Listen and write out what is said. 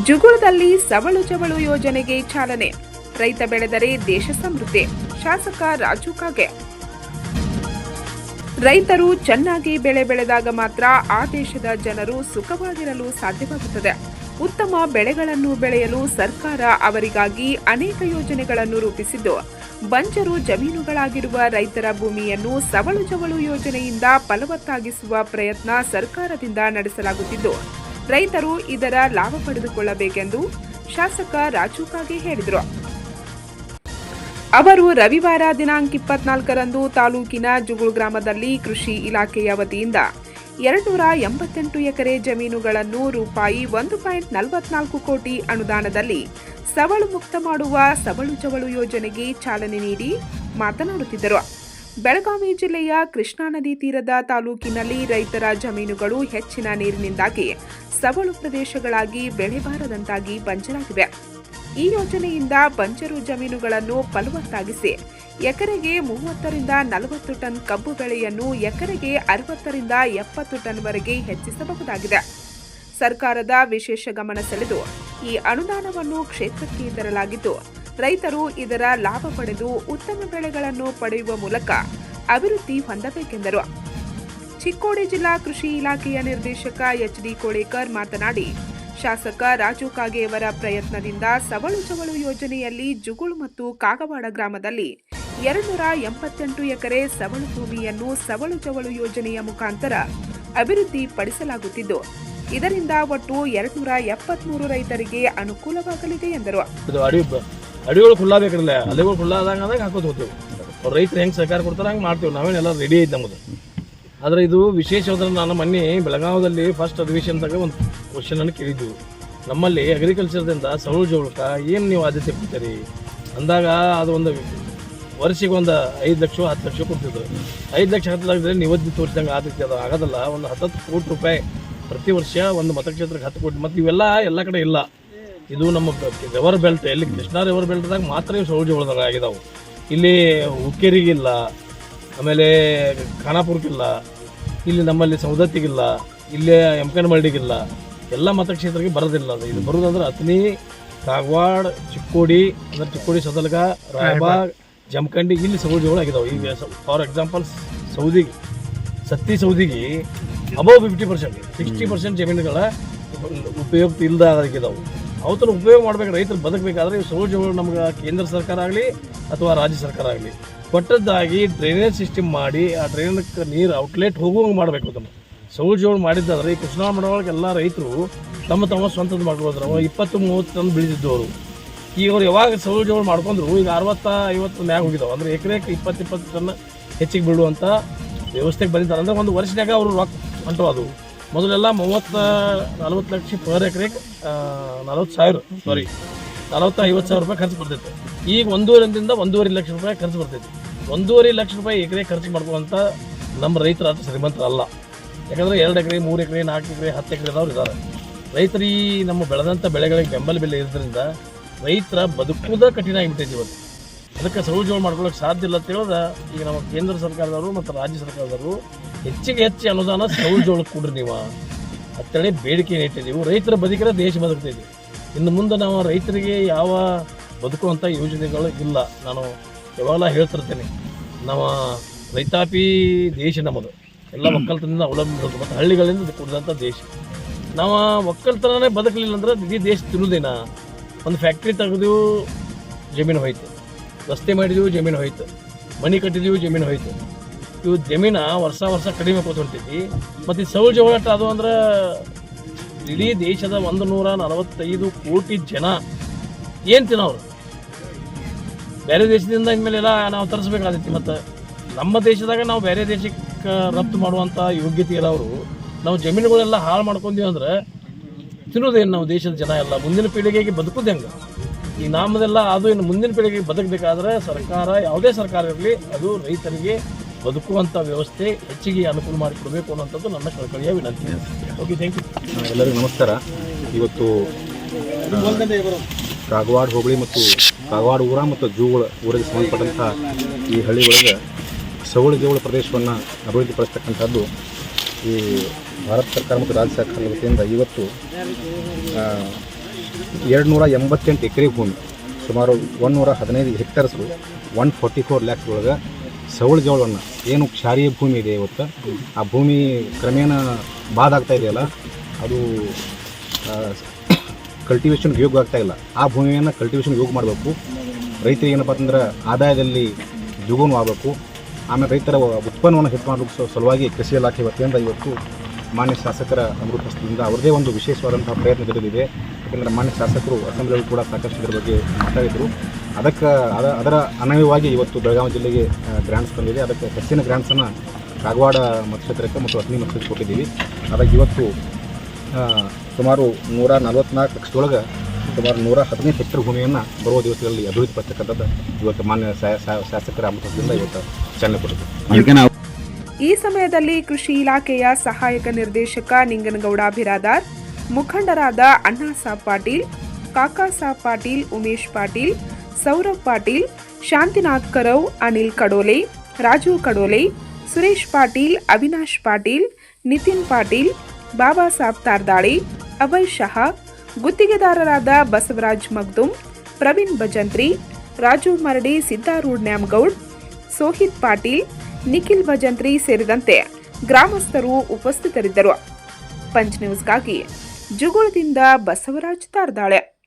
ಜುಗುಳದಲ್ಲಿ ಸವಳು ಚವಳು ಯೋಜನೆಗೆ ಚಾಲನೆ. ರೈತ ಬೆಳೆದರೆ ದೇಶ ಸಮೃದ್ಧಿ. ಶಾಸಕ ರಾಜು ಕಾಗೆ. ರೈತರು ಚೆನ್ನಾಗಿ ಬೆಳೆ ಬೆಳೆದಾಗ ಮಾತ್ರ ಆ ದೇಶದ ಜನರು ಸುಖವಾಗಿರಲು ಸಾಧ್ಯವಾಗುತ್ತದೆ. ಉತ್ತಮ ಬೆಳೆಗಳನ್ನು ಬೆಳೆಯಲು ಸರ್ಕಾರ ಅವರಿಗಾಗಿ ಅನೇಕ ಯೋಜನೆಗಳನ್ನು ರೂಪಿಸಿದ್ದು, ಬಂಜರು ಜಮೀನುಗಳಾಗಿರುವ ರೈತರ ಭೂಮಿಯನ್ನು ಸವಳು ಚವಳು ಯೋಜನೆಯಿಂದ ಫಲವತ್ತಾಗಿಸುವ ಪ್ರಯತ್ನ ಸರ್ಕಾರದಿಂದ ನಡೆಸಲಾಗುತ್ತಿದ್ದು ರೈತರು ಇದರ ಲಾಭ ಪಡೆದುಕೊಳ್ಳಬೇಕೆಂದು ಶಾಸಕ ರಾಜು ಕಾಗೆ ಹೇಳಿದರು. ಅವರು ರವಿವಾರ ದಿನಾಂಕ ಇಪ್ಪತ್ನಾಲ್ಕರಂದು ತಾಲೂಕಿನ ಜುಗುಳ್ ಗ್ರಾಮದಲ್ಲಿ ಕೃಷಿ ಇಲಾಖೆಯ ವತಿಯಿಂದ ಎರಡುನೂರ ಎಂಬತ್ತೆಂಟು ಎಕರೆ ಜಮೀನುಗಳನ್ನು ರೂಪಾಯಿ ಒಂದು ಪಾಯಿಂಟ್ ನಲವತ್ನಾಲ್ಕು ಕೋಟಿ ಅನುದಾನದಲ್ಲಿ ಸವಳು ಮುಕ್ತ ಮಾಡುವ ಸವಳು ಚವಳು ಯೋಜನೆಗೆ ಚಾಲನೆ ನೀಡಿ ಮಾತನಾಡುತ್ತಿದ್ದರು. ಬೆಳಗಾವಿ ಜಿಲ್ಲೆಯ ಕೃಷ್ಣಾ ನದಿ ತೀರದ ತಾಲೂಕಿನಲ್ಲಿ ರೈತರ ಜಮೀನುಗಳು ಹೆಚ್ಚಿನ ನೀರಿನಿಂದಾಗಿ ಸವಳು ಪ್ರದೇಶಗಳಾಗಿ ಬೆಳೆಬಾರದಂತಾಗಿ ಬಂಜರಾಗಿವೆ. ಈ ಯೋಜನೆಯಿಂದ ಬಂಜರು ಜಮೀನುಗಳನ್ನು ಫಲವತ್ತಾಗಿಸಿ ಎಕರೆಗೆ ಮೂವತ್ತರಿಂದ ನಲವತ್ತು ಟನ್ ಕಬ್ಬು ಬೆಳೆಯನ್ನು ಎಕರೆಗೆ ಅರವತ್ತರಿಂದ ಎಪ್ಪತ್ತು ಟನ್ವರೆಗೆ ಹೆಚ್ಚಿಸಬಹುದಾಗಿದೆ. ಸರ್ಕಾರದ ವಿಶೇಷ ಗಮನ ಸೆಳೆದು ಈ ಅನುದಾನವನ್ನು ಕ್ಷೇತ್ರಕ್ಕೆ ತರಲಾಗಿದ್ದು ರೈತರು ಇದರ ಲಾಭ ಪಡೆದು ಉತ್ತಮ ಬೆಳೆಗಳನ್ನು ಪಡೆಯುವ ಮೂಲಕ ಅಭಿವೃದ್ಧಿ ಹೊಂದಬೇಕೆಂದರು. ಚಿಕ್ಕೋಡಿ ಜಿಲ್ಲಾ ಕೃಷಿ ಇಲಾಖೆಯ ನಿರ್ದೇಶಕ ಎಚ್ ಡಿ ಕೋಳೇಕರ್ ಮಾತನಾಡಿ, ಶಾಸಕ ರಾಜು ಕಾಗೆಯವರ ಪ್ರಯತ್ನದಿಂದ ಸವಳು ಜವಳು ಯೋಜನೆಯಲ್ಲಿ ಜುಗುಳು ಮತ್ತು ಕಾಗವಾಡ ಗ್ರಾಮದಲ್ಲಿ ಎರಡುನೂರ ಎಂಬತ್ತೆಂಟು ಎಕರೆ ಸವಳು ಭೂಮಿಯನ್ನು ಸವಳು ಚವಳು ಯೋಜನೆಯ ಮುಖಾಂತರ ಅಭಿವೃದ್ಧಿ ಪಡಿಸಲಾಗುತ್ತಿದ್ದು, ಇದರಿಂದ ಒಟ್ಟು ಎರಡ್ನೂರ ಎಪ್ಪತ್ಮೂರು ರೈತರಿಗೆ ಅನುಕೂಲವಾಗಲಿದೆ ಎಂದರು. ಅಡಿಗಳು ಖುಲ್ಲಾ ಬೇಕಲ್ಲ ಅಲೆಗಳು ಖುಲ್ಲಾ ಆದಂಗೆ ಆದಾಗ ಹಾಕೋದು ಹೋಗ್ತೇವೆ. ಅವ್ರು ರೈತರು ಹೆಂಗೆ ಸಹಕಾರ ಕೊಡ್ತಾರೆ ಹಂಗೆ ಮಾಡ್ತೇವೆ. ನಾವೇನೆಲ್ಲ ರೆಡಿ ಐತೆ ನಮ್ಮದು ಆದರೆ ಇದು ವಿಶೇಷವಾದ್ರೆ ನಾನು ಮೊನ್ನೆ ಬೆಳಗಾವದಲ್ಲಿ ಫಸ್ಟ್ ಅಧಿವೇಶನದಾಗ ಒಂದು ಕ್ವಶನನ್ನು ಕೇಳಿದ್ದೆವು ನಮ್ಮಲ್ಲಿ ಅಗ್ರಿಕಲ್ಚರ್ದಿಂದ ಸೌಳು ಜೋಳಕ ಏನು ನೀವು ಆದ್ಯತೆ ಕೊಡ್ತೀರಿ? ಅಂದಾಗ ಅದು ಒಂದು ವರ್ಷಿಗೆ ಒಂದು ಐದು ಲಕ್ಷ, ಹತ್ತು ಲಕ್ಷ ಕೊಡ್ತಿದ್ರು. ಐದು ಲಕ್ಷ, ಹತ್ತು ಲಕ್ಷದಲ್ಲಿ ನಿವೃತ್ತಿ ತೋರಿಸಿದಂಗೆ ಆದ್ಯತೆ ಅದು ಆಗೋದಲ್ಲ. ಒಂದು ಹತ್ತತ್ತು ಕೋಟಿ ರೂಪಾಯಿ ಪ್ರತಿ ವರ್ಷ ಒಂದು ಮತಕ್ಷೇತ್ರಕ್ಕೆ ಹತ್ತು ಕೋಟಿ. ಮತ್ತು ಇವೆಲ್ಲ ಎಲ್ಲ ಕಡೆ ಇಲ್ಲ. ಇದು ನಮ್ಮ ರಿವರ್ ಬೆಲ್ಟ್ ಎಲ್ಲಿ ಕೃಷ್ಣಾ ರಿವರ್ ಬೆಲ್ಟ್ದಾಗ ಮಾತ್ರ ಇವು ಸೌಜಿ ಒಳದಾಗ ಆಗಿದಾವೆ. ಇಲ್ಲಿ ಹುಕ್ಕೇರಿಗಿಲ್ಲ ಆಮೇಲೆ ಖಾನಾಪುರಕ್ಕಿಲ್ಲ ಇಲ್ಲಿ ನಮ್ಮಲ್ಲಿ ಸೌದತ್ತಿಗಿಲ್ಲ ಇಲ್ಲೇ ಎಮ್ಕನಮಳ್ಳಿಗಿಲ್ಲ ಎಲ್ಲ ಮತಕ್ಷೇತ್ರಕ್ಕೆ ಬರೋದಿಲ್ಲ ಅದು. ಇದು ಬರೋದಂದ್ರೆ ಅತ್ನಿ ಕಾಗವಾಡ ಚಿಕ್ಕೋಡಿ ಅಂದ್ರೆ ಚಿಕ್ಕೋಡಿ ಸದಲ್ಗ ರಾಯಬಾಗ್ ಜಮಖಂಡಿ ಇಲ್ಲಿ ಸೌದಿಗಳು ಆಗಿದಾವೆ. ಈಗ ಫಾರ್ ಎಕ್ಸಾಂಪಲ್ ಸೌದಿಗೆ ಸತ್ತಿ ಸೌದಿಗೆ above fifty percent sixty percent ಜಮೀನುಗಳ ಉಪಯುಕ್ತ ಇಲ್ಲದ ಆಗಿದಾವೆ ಅವತರ ಉಪಯೋಗ ಮಾಡ್ಬೇಕು, ರೈತರು ಬದುಕಬೇಕಾದ್ರೆ ಈ ಸೌಲಭ್ಯಗಳು ನಮ್ಗೆ ಕೇಂದ್ರ ಸರ್ಕಾರ ಆಗಲಿ ಅಥವಾ ರಾಜ್ಯ ಸರ್ಕಾರ ಆಗಲಿ. ಕೊಟ್ಟದ್ದಾಗಿ ಡ್ರೈನೇಜ್ ಸಿಸ್ಟಮ್ ಮಾಡಿ, ಆ ಡ್ರೈನೇಜ್ ನೀರು ಔಟ್ಲೆಟ್ ಹೋಗುವಂಗೆ ಮಾಡಬೇಕು ಅದನ್ನು. ಸೌಲಭ್ಯಗಳು ಮಾಡಿದ್ದಾದ್ರೆ ಈ ಕೃಷ್ಣ ಒಳಗೆ ಎಲ್ಲ ರೈತರು ತಮ್ಮ ತಮ್ಮ ಸ್ವಂತದ್ದು ಮಾಡ್ಕೊಳ್ತಾರೆ ಅವ ಇಪ್ಪತ್ತು, ಮೂವತ್ತು ಟನ್ ಬೆಳೆದಿದ್ದವರು. ಅವರು ಈಗ ಅವ್ರು ಯಾವಾಗ ಸೌಲಭ್ಯಗಳು ಮಾಡ್ಕೊಂಡ್ರು, ಈಗ ಅರವತ್ತ, ಐವತ್ತು ಮ್ಯಾಗ ಹೋಗಿದ್ದಾವೆ ಅಂದ್ರೆ ಎಕರೆಗೆ ಇಪ್ಪತ್ತು ಇಪ್ಪತ್ತು ಟನ್ ಹೆಚ್ಚಿಗೆ ಬೀಳುವಂಥ ವ್ಯವಸ್ಥೆಗೆ ಬಂದಿದ್ದಾರೆ. ಅಂದ್ರೆ ಒಂದು ವರ್ಷದಾಗ ಅವರು ರೊಕ್ಕ ಹೊಂಟು ಅದು. ಮೊದಲೆಲ್ಲ ಮೂವತ್ತ, ನಲ್ವತ್ತು ಲಕ್ಷ ಪರ್ ಎಕರೆಗೆ ನಲ್ವತ್ತು ಸಾವಿರ ಸಾರಿ ನಲವತ್ತು ಐವತ್ತು ಸಾವಿರ ರೂಪಾಯಿ ಖರ್ಚು ಬರ್ತೈತೆ ಈಗ ಒಂದೂವರೆದಿಂದ ಒಂದೂವರೆ ಲಕ್ಷ ರೂಪಾಯಿ ಖರ್ಚು ಬರ್ತೈತಿ ಒಂದೂವರೆ ಲಕ್ಷ ರೂಪಾಯಿ ಎಕರೆ ಖರ್ಚು ಮಾಡ್ಕೊಂತ ನಮ್ಮ ರೈತರ ಅಷ್ಟು ಶ್ರೀಮಂತರಲ್ಲ ಯಾಕಂದರೆ ಎರಡು ಎಕರೆ, ಮೂರು ಎಕರೆ, ನಾಲ್ಕು ಎಕರೆ, ಹತ್ತು ಎಕರೆದವ್ರು ಇದ್ದಾರೆ. ರೈತರಿ ನಮ್ಮ ಬೆಳೆದಂಥ ಬೆಳೆಗಳಿಗೆ ಬೆಂಬಲ ಬೆಲೆ ಇರೋದ್ರಿಂದ ರೈತರ ಬದುಕುವುದ ಕಠಿಣ ಆಗಿಬಿಟ್ಟೈತಿ ಇವತ್ತು. ಅದಕ್ಕೆ ಸೌಜೋಳ ಮಾಡ್ಕೊಳ್ಳೋಕೆ ಸಾಧ್ಯ ಇಲ್ಲ ಅಂತ ಹೇಳಿದ ಈಗ ನಮ್ಮ ಕೇಂದ್ರ ಸರ್ಕಾರದವರು ಮತ್ತು ರಾಜ್ಯ ಸರ್ಕಾರದವರು ಹೆಚ್ಚಿಗೆ ಹೆಚ್ಚು ಅನುದಾನ ಸೌಜೋಳಕ್ಕೆ ಕೊಡ್ರಿ ನೀವು. ಅಂತೇಳಿ ಬೇಡಿಕೆ ಇಟ್ಟಿದ್ದೀವಿ ರೈತರ ಬದುಕಿದ್ರೆ ದೇಶ ಬದುಕ್ತಿದ್ವಿ ಇನ್ನು ಮುಂದೆ ನಾವು ರೈತರಿಗೆ ಯಾವ ಬದುಕುವಂಥ ಯೋಜನೆಗಳು ಇಲ್ಲ. ನಾನು ಯಾವಾಗಲ ಹೇಳ್ತಿರ್ತೇನೆ, ನಮ್ಮ ರೈತಾಪಿ ದೇಶ ನಮ್ಮದು. ಎಲ್ಲ ಒಕ್ಕಲ್ತನದಿಂದ ಅವಲಂಬಿಸೋದು ಮತ್ತು ಹಳ್ಳಿಗಳಿಂದ ಕೂಡಿದಂಥ ದೇಶ. ನಾವು ಒಕ್ಕಲ್ತನನೇ ಬದುಕಲಿಲ್ಲ ಅಂದ್ರೆ ಇಡೀ ದೇಶ ತಿನ್ನೋದೇನ? ಒಂದು ಫ್ಯಾಕ್ಟ್ರಿ ತೆಗೆದು ಜಮೀನು ಹೋಯ್ತು. ರಸ್ತೆ ಮಾಡಿದೀವಿ, ಜಮೀನು ಹೋಯ್ತು. ಮನೆ ಕಟ್ಟಿದೀವಿ, ಜಮೀನು ಹೋಯ್ತು. ಇವು ಜಮೀನ ವರ್ಷ ವರ್ಷ ಕಡಿಮೆ ಕೂತ್ಕೊಳ್ತೈತಿ. ಮತ್ತು ಈ ಸೌಲ್ ಜವಳಾಟ ಅದು ಅಂದ್ರೆ ಇಡೀ ದೇಶದ ಒಂದು ನೂರ ನಲವತ್ತೈದು ಕೋಟಿ ಜನ. ಏನು ತಿನ್ನೋರು? ಬೇರೆ ದೇಶದಿಂದ ಇನ್ಮೇಲೆ ಎಲ್ಲ ನಾವು ತರಿಸ್ಬೇಕಾಗೈತಿ ಮತ್ತು ನಮ್ಮ ದೇಶದಾಗ ನಾವು ಬೇರೆ ದೇಶಕ್ಕೆ ರಫ್ತು ಮಾಡುವಂಥ ಯೋಗ್ಯತೆ ಇರೋರು ನಾವು ಜಮೀನುಗಳೆಲ್ಲ ಹಾಳು ಮಾಡ್ಕೊಂಡಿವಿ ಅಂದ್ರೆ ತಿನ್ನೋದೇನು ನಾವು ದೇಶದ ಜನ ಎಲ್ಲ? ಮುಂದಿನ ಪೀಳಿಗೆಗೆ ಬದುಕೋದು ಹೆಂಗೆ? ಈ ನಾಮದೆಲ್ಲ ಅದು ಇನ್ನು ಮುಂದಿನ ಪೀಳಿಗೆಗೆ ಬದುಕಬೇಕಾದ್ರೆ ಸರ್ಕಾರ, ಯಾವುದೇ ಸರ್ಕಾರ ಇರಲಿ, ಅದು ರೈತರಿಗೆ ಬದುಕುವಂಥ ವ್ಯವಸ್ಥೆ ಹೆಚ್ಚಿಗೆ ಅನುಕೂಲ ಮಾಡಿಕೊಡ್ಬೇಕು ಅನ್ನೋಂಥದ್ದು ನನ್ನ ಕಳಕಳಿಯ ವಿನಂತಿ. ಓಕೆ ಥ್ಯಾಂಕ್ ಯು ಎಲ್ಲರಿಗೂ ನಮಸ್ಕಾರ. ಇವತ್ತು ಕಾಗವಾಡ ಹೋಬಳಿ ಮತ್ತು ಕಾಗವಾಡ ಊರ ಮತ್ತು ಜೂಗಳ ಊರಿಗೆ ಸಂಬಂಧಪಟ್ಟಂಥ ಈ ಹಳ್ಳಿ ಒಳಗೆ ಸವಳು ಜೋಳ ಪ್ರದೇಶವನ್ನು ಅಭಿವೃದ್ಧಿಪಡಿಸ್ತಕ್ಕಂಥದ್ದು ಈ ಭಾರತ ಸರ್ಕಾರ ಮತ್ತು ರಾಜ್ಯ ಸರ್ಕಾರದ ವತಿಯಿಂದ ಇವತ್ತು ಎರಡು ನೂರ ಎಂಬತ್ತೆಂಟು ಎಕರೆ ಭೂಮಿ, ಸುಮಾರು ಒನ್ನೂರ ಹದಿನೈದು ಹೆಕ್ಟರ್ಸ್ಗಳು ಒನ್ ಫೋರ್ಟಿ ಫೋರ್ ಲ್ಯಾಕ್ಸ್ ಒಳಗೆ ಸವಳ ಜೋಳವನ್ನು ಏನು ಕ್ಷಾರೀಯ ಭೂಮಿ ಇದೆ ಇವತ್ತು. ಆ ಭೂಮಿ ಕ್ರಮೇಣ ಬಾದ್ ಆಗ್ತಾ ಇದೆಯಲ್ಲ, ಅದು ಕಲ್ಟಿವೇಷನ್ಗೆ ಯೋಗ ಆಗ್ತಾ ಇಲ್ಲ. ಆ ಭೂಮಿಯನ್ನು ಕಲ್ಟಿವೇಷನ್ ಯೋಗ ಮಾಡಬೇಕು. ರೈತರಿಗೆ ಏನಪ್ಪ ಅಂತಂದ್ರೆ ಆದಾಯದಲ್ಲಿ ದ್ವಿಗುಣವಾಗಬೇಕು. ಆಮೇಲೆ ರೈತರ ಉತ್ಪನ್ನವನ್ನು ಹೆಚ್ಚು ಮಾಡಲಿಕ್ಕೆ ಸಲುವಾಗಿ ಕೃಷಿ ಇಲಾಖೆ ವತಿಯಿಂದ ಇವತ್ತು ಮಾನ್ಯ ಶಾಸಕರ ಅಮೃತ ಅವ್ರದೇ ಒಂದು ವಿಶೇಷವಾದಂತಹ ಪ್ರಯತ್ನ ನಡೆದಿದೆ. ಯಾಕಂದರೆ ಮಾನ್ಯ ಶಾಸಕರು ಅಸೆಂಬ್ಲಿಯಲ್ಲಿ ಕೂಡ ಸಾಕಷ್ಟು ಇದರ ಬಗ್ಗೆ ಮಾತಾಡಿದರು. ಅದಕ್ಕೆ ಅದ ಅದರ ಅನ್ವಯವಾಗಿ ಇವತ್ತು ಬೆಳಗಾವಿ ಜಿಲ್ಲೆಗೆ ಗ್ರಾಂಟ್ಸ್ ಬಂದಿದೆ ಅದಕ್ಕೆ ಹೆಚ್ಚಿನ ಗ್ರ್ಯಾಂಡ್ಸನ್ನು ಕಾಗವಾಡ ಮತಕ್ಷೇತ್ರಕ್ಕೆ ಮತ್ತು ಅಗ್ನಿ ಮತಕ್ಷೇತ್ರಕ್ಕೆ ಕೊಟ್ಟಿದ್ದೀವಿ. ಅದಕ್ಕೆ ಇವತ್ತು ಸುಮಾರು ನೂರ ನಲವತ್ನಾಲ್ಕು ಲಕ್ಷದೊಳಗೆ ಸುಮಾರು ನೂರ ಹದಿನೈದು ಹೆಕ್ಟರ್ ಭೂಮಿಯನ್ನು ಬರುವ ದಿವಸಗಳಲ್ಲಿ ಅಭಿವೃದ್ಧಿ ಪಡಿಸ್ತಕ್ಕಂಥದ್ದು ಇವತ್ತು ಮಾನ್ಯ ಶಾಸಕರ ಅಮೃತದಿಂದ ಇವತ್ತು ಚಾಲನೆ ಕೊಟ್ಟಿದೆ ಈ ಸಮಯದಲ್ಲಿ ಕೃಷಿ ಇಲಾಖೆಯ ಸಹಾಯಕ ನಿರ್ದೇಶಕ ನಿಂಗನಗೌಡ ಬಿರಾದಾರ್, ಮುಖಂಡರಾದ ಅಣ್ಣಾ ಸಾಬ್ ಪಾಟೀಲ್, ಕಾಕಾ ಸಾಬ್ ಪಾಟೀಲ್, ಉಮೇಶ್ ಪಾಟೀಲ್ ಸೌರಭ್ ಪಾಟೀಲ್, ಶಾಂತಿನಾಥ್ ಕರವ್, ಅನಿಲ್ ಕಡೋಲೆ, ರಾಜು ಕಡೋಲೆ, ಸುರೇಶ್ ಪಾಟೀಲ್, ಅವಿನಾಶ್ ಪಾಟೀಲ್, ನಿತಿನ್ ಪಾಟೀಲ್, ಬಾಬಾ ಸಾಬ್ ತಾರ್ದಾಳಿ ಅಭಯ್ ಶಹಾ, ಗುತ್ತಿಗೆದಾರರಾದ ಬಸವರಾಜ್ ಮಗ್ದುಮ್ ಪ್ರವೀಣ್ ಭಜಂತ್ರಿ, ರಾಜು ಮರಡಿ, ಸಿದ್ದಾರೂಢ್ ನ್ಯಾಮಗೌಡ್, ಸೋಹಿತ್ ಪಾಟೀಲ್ ನಿಖಿಲ್ ಭಜಂತ್ರಿ ಸೇರಿದಂತೆ ಗ್ರಾಮಸ್ಥರು ಉಪಸ್ಥಿತರಿದ್ದರು. ಪಂಚ್ ನ್ಯೂಸ್ಗಾಗಿ ಜುಗುಳದಿಂದ ಬಸವರಾಜ್ ತಾರ್ದಾಳೆ.